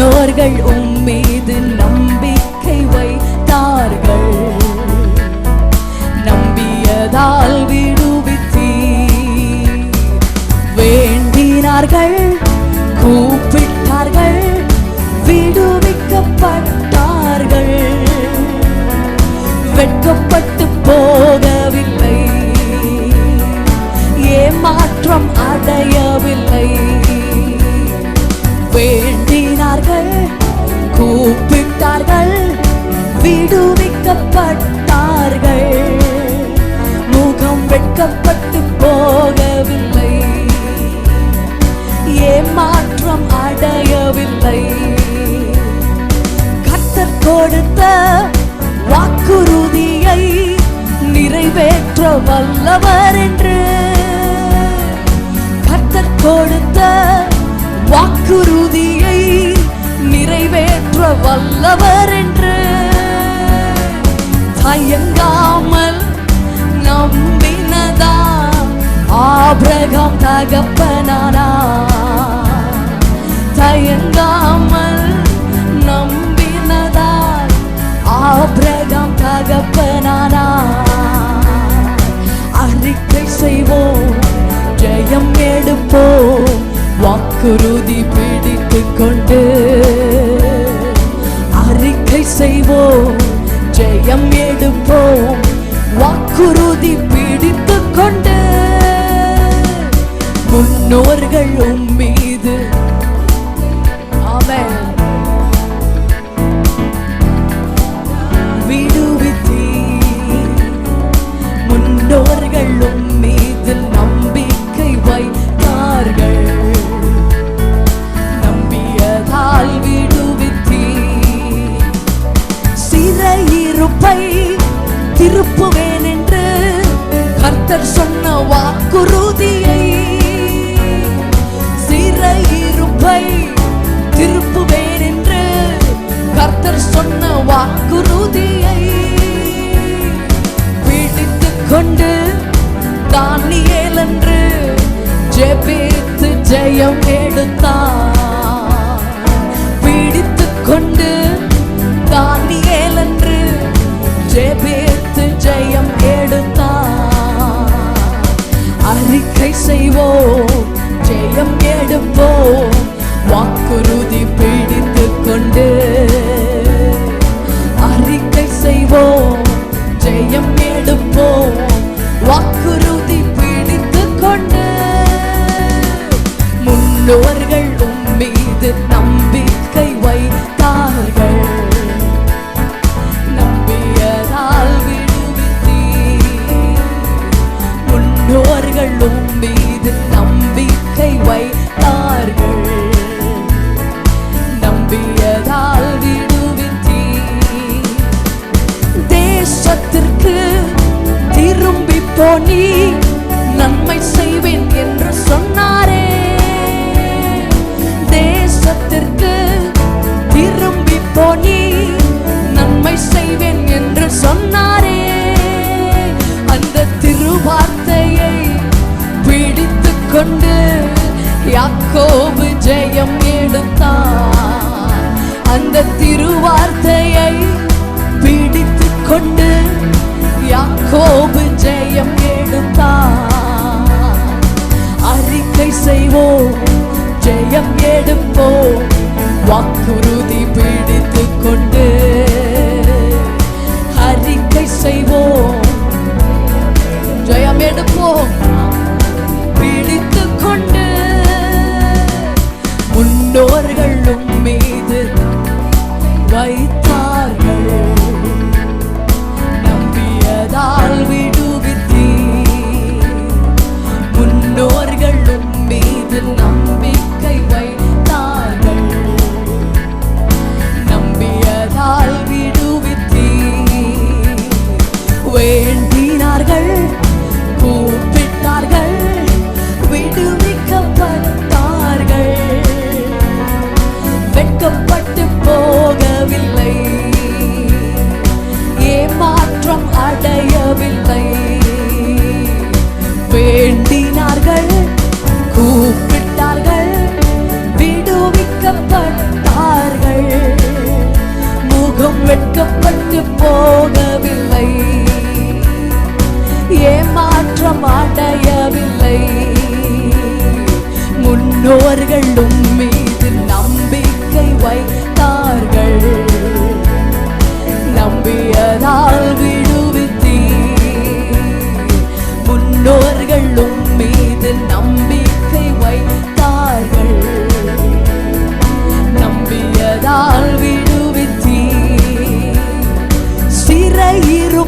முன்னோர்கள் உம்மீது நம்பிக்கை வைத்தார்கள். நம்பியதால் விடுவித்தீ வேண்டினார்கள் கூப்பிட்டார்கள் விடுவிக்கப்பட்டார்கள். வெட்கப்பட்டு போகவில்லை. ஏமாற்றம் அடையவில்லை. வேண்டினார்கள் கூப்பிட்டார்கள் விடுவிக்கப்பட்டார்கள். முகம் வெட்கப்பட்டு போகவில்லை. ஏமாற்றம் அடையவில்லை. கத்தர் கொடுத்த வாக்குறுதியை நிறைவேற்ற வல்லவர் என்று. கத்தர் கொடுத்த வாக்குறுதியை வல்லவர் என்று தயங்காமல் நம்பினதா? ஆபிரகாம் தகப்பனானா? தயங்காமல் நம்பினதா? ஆபிரகாம் தகப்பனானா? அறிக்கை செய்வோம் ஜெயம் எடுப்போம். வாக்குறுதி பிடித்து கொண்டு அறிக்கை செய்வோம். ஜெயம் எடுப்போம். வாக்குறுதி பிடித்து கொண்டு முன்னோர்கள் மீது. அவன் திருப்புவேன் என்று கர்த்தர் சொன்ன வாக்குறுதியை சிறையிருப்பை திருப்புவேன் என்று கர்த்தர் சொன்ன வாக்குறுதியை பிடித்து கொண்டு தானியேல் என்று ஜெபித்து ஜெயம் எடுத்தான். ஜெயம் எடுப்போம் வாக்குறுதி யாக்கோபு ஜெயம் எடுத்தான். அந்த திருவார்த்தையை பிடித்து கொண்டு யாக்கோபு ஜெயம் எடுத்தான். அறிக்கை செய்வோம் ஜெயம் எடுப்போம். வாக்குறுதி வெட்கப்பட்டு போகவில்லை. ஏமாற்றம் அடையவில்லை முன்னோர்களும் மீது நம்பிக்கை வைத்தார்கள்.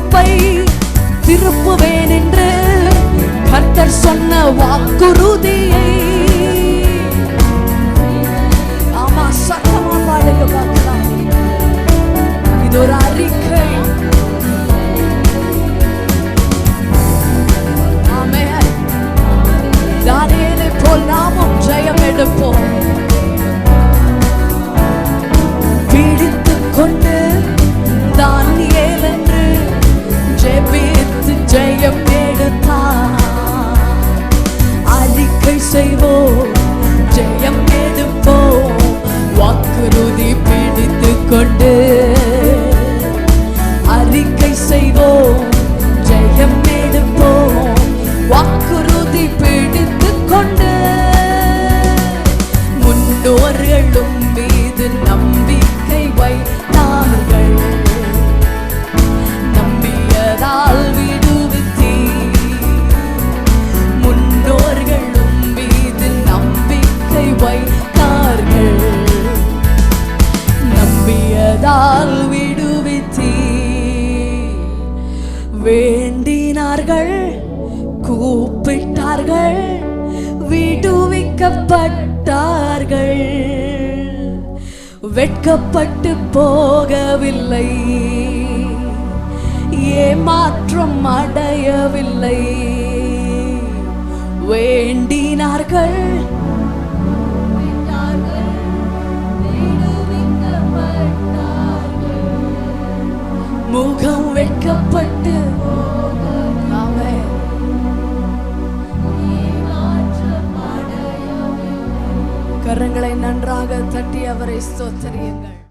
சிறையிருப்பை திருப்புவேன் என்று கர்த்தர் சொன்ன வாக்குறுதியை. ஆமா சத்தமா பாடுங்க பார்க்கலாம். இது ஒரு அறிக்கை. செய்வோம். ஜெயம் எடுப்போம். வாக்குறுதி பிடித்து கொண்டு அறிக்கை செய்வோம். வேண்டினார்கள் கூப்பிட்டார்கள் விடுவிக்கப்பட்டார்கள். வெட்கப்பட்டு போகவில்லை ஏமாற்றம் அடையவில்லை. வேண்டினார்கள் முகம் வெட்கப்பட்டு கரங்களை தட்டி அவரை ஸ்தோத்தரியுங்கள்.